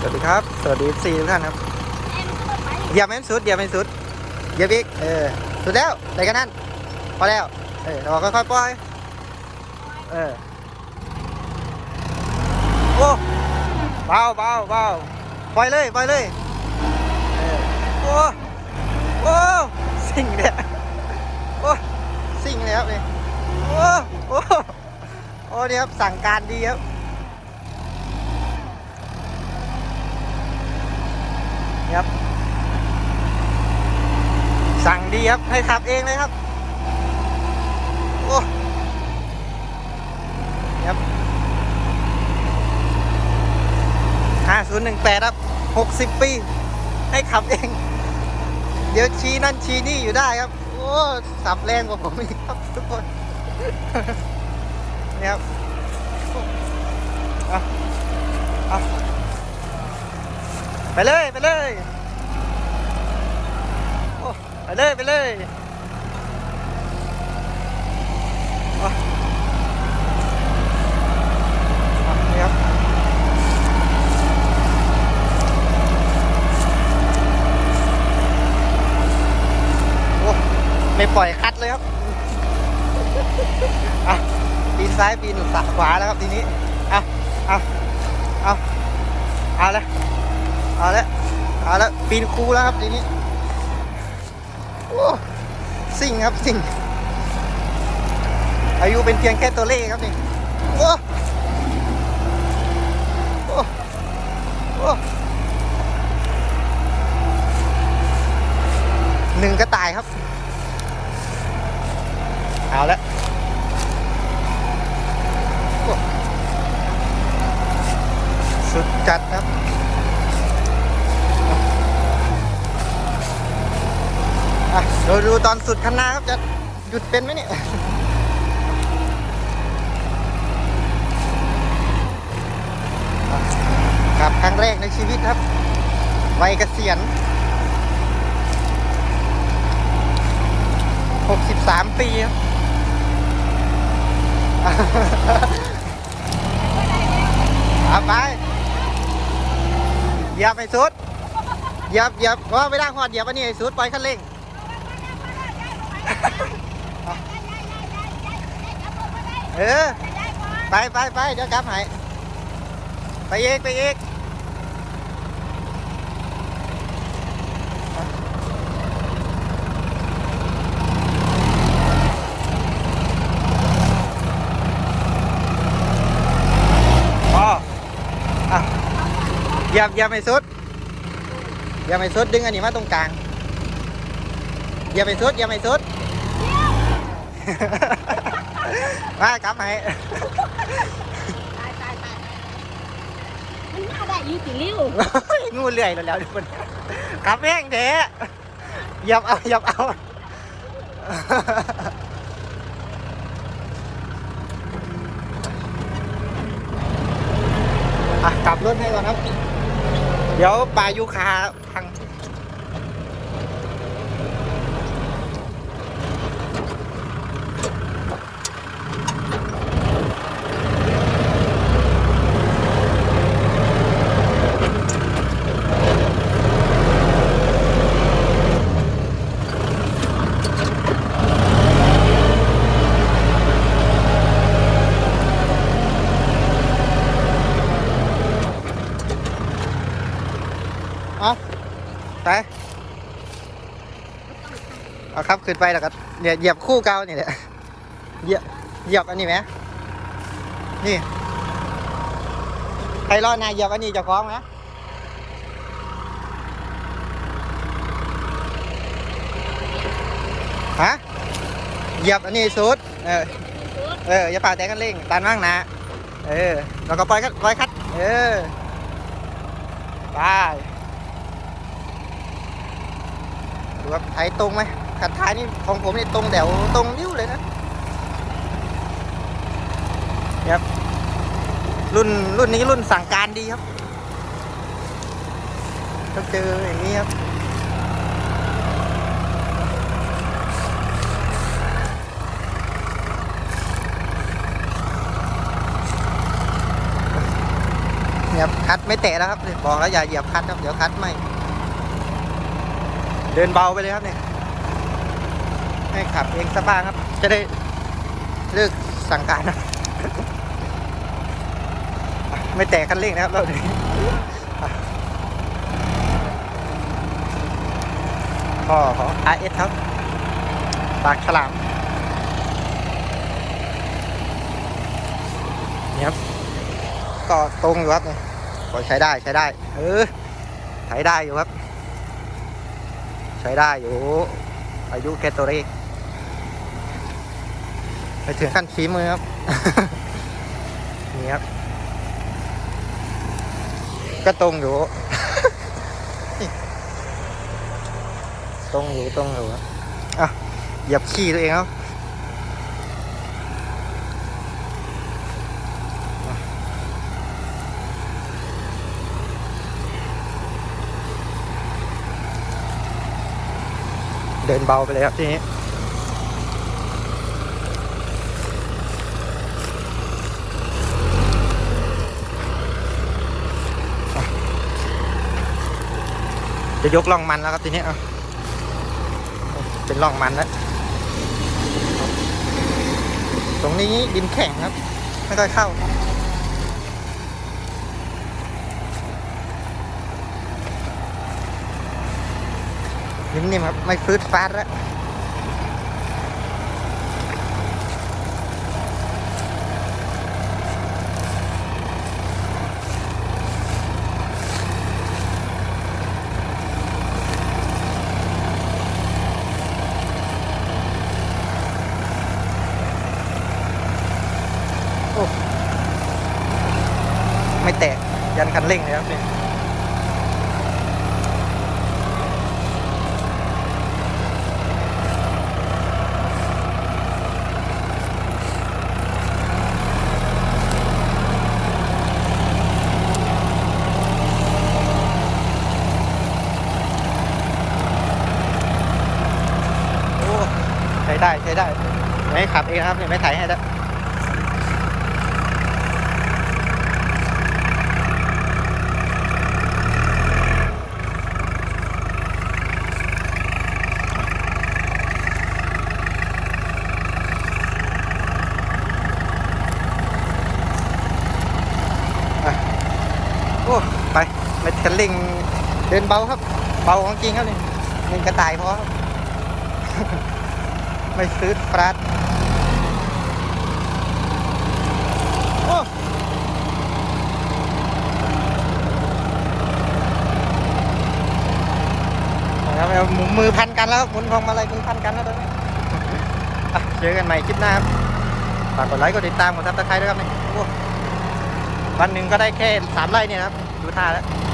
สวัสดีครับ สวัสดีสี่ทุกท่านครับเหยียบไม่สุดเหยียบไม่สุดเหยียบอีกเออสุดแล้วได้กันนั่นพอแล้วเออเราค่อยๆปล่อยเออโอ้เบาเบาเบาปล่อยเลยปล่อยเลยโอ้โอ้สิ่งเนี่ยโอ้สิ่งเลยครับนี่โอ้โอ้โอ้เนี่ยครับสั่งการดีครับ ครับ สั่งดีครับ ให้ขับเองเลยครับ โอ้ครับห้าศูนย์หนึ่งแปดครับหกสิบปี ให้ขับเอง เดี๋ยวชี้นั่นชี้นี่อยู่ได้ครับ โอ้สับแรงกว่าผมอีกครับทุกคนเนี่ยครับอาเอา ไปเลย ไปเลยโอ้ไปเลย ไปเลยโอ้ไม่ปล่อยคัดเลยครับอะปีนซ้ายปีนขวาแล้วครับทีนี้อาเอาเอาเอาเลย เอาละเอาละปีนคูแล้วครับทีนี้โอ้สิ่งครับสิ่ง อายุเป็นเพียงแค่ตัวเลขครับนี่โอ้โอ้โอ้หนึ่งกระต่ายครับ เอาละโอ้สุดจัดครับ อะเราดูตอนสุดข้างหน้าครับจะหยุดเป็นไหมเนี่ยครับครั้งแรกในชีวิตครับวัยเกษียณ 63 ปีครับเอาไปเหยียบไปสุดเหยียบเหยียบว่าไม่ได้หอดเหยียบอันนี้ให้สุดปล่อยคันเร่ง เออ ไปไปไปเดี๋ยวกลับให้ไปอีกไปอีกอ๋ออะเหยียบเหยียบไม่สุดเหยียบไม่สุดดึงอันนี้มาตรงกลาง เหยียบไม่สุดเหยียบไม่สุดมากลับให้ตายตายตายมันน่าได้อยูติลิ้วงูเลื่อยแล้วแล้วทุกคนขับแม่งเด้เหยับเอาเหยับเอาอะกลับรถให้ก่อนครับ เดี๋ยวปลายูคาพังเอาไป ครับขึ้นไปแล้วก็เนี่ยเหยียบคู่เก่านี่แหละเหยียบเหยียบอันนี้ไหมนี่ใครอดนายเหยียบอันนี้จะคล้องไหมฮะเหยียบอันนี้สุดเออเอออย่าป่าแต่กันเร่งตันมากนะเออแล้วก็ปล่อยกันปล่อยคัดเออไปดูครับไถตรงไหม ขัดท้ายนี่ของผมนี่ตรงแถวตรงนิ้วเลยนะนะครับรุ่นรุ่นนี้รุ่นสั่งการดีครับต้องเจออย่างนี้ครับเนี่ยครับคัดไม่เตะแล้วครับบอกแล้วอย่าเหยียบคัดครับเดี๋ยวคัดไม่ เดินเบาไปเลยครับเนี่ย ให้ขับเองสักบ้างครับ จะได้เลิกสั่งการนะ ไม่แตะคันเร่งนะครับเรานี้ข้อของ RS ครับ ปากฉลามนี่ครับ ก็ตรงอยู่ครับเนี่ยก็ใช้ได้ใช้ได้ เออ ใช้ได้อยู่ครับ ใช้ได้อยู่อายุแค่ตัวเล็ก ไปถึงขั้นฝีมือครับ นี่ครับ ก็ตรงอยู่ ตรงอยู่ตรงอยู่ครับอะเหยียบขี้ตัวเองครับเดินเบาไปเลยครับทีนี้ จะยกล่องมันแล้วครับทีนี้เป็นล่องมันแล้วตรงนี้ดินแข็งครับ ไม่ค่อยเข้านิ่มๆครับ ไม่ฟืดฟาดแล้ว ไม่แตกยันคันเร่งเลยครับเนี่ยโอ้ใช้ได้ใช้ได้ไม่ขับเองครับเนี่ยไม่ถ่ายให้แล้ว โอ้ ไปม็ดคันเร่งเดินเบาครับ เบาของจริงครับนี่หนึ่งกระต่ายพอครับไม่ซื้อฟรัดโอ้นะครับเอาหมุนมือพันกันแล้วหมุนพวงมาลัยมือพันกันแล้วตอนนี้เจอกันใหม่คลิปหน้าครับฝากกดไลค์กดติดตามกดซับสไครต์ด้วยครับนี่วันหนึ่งก็ได้แค่สามไร่เนี่ยครับ ดูท่าแล้ว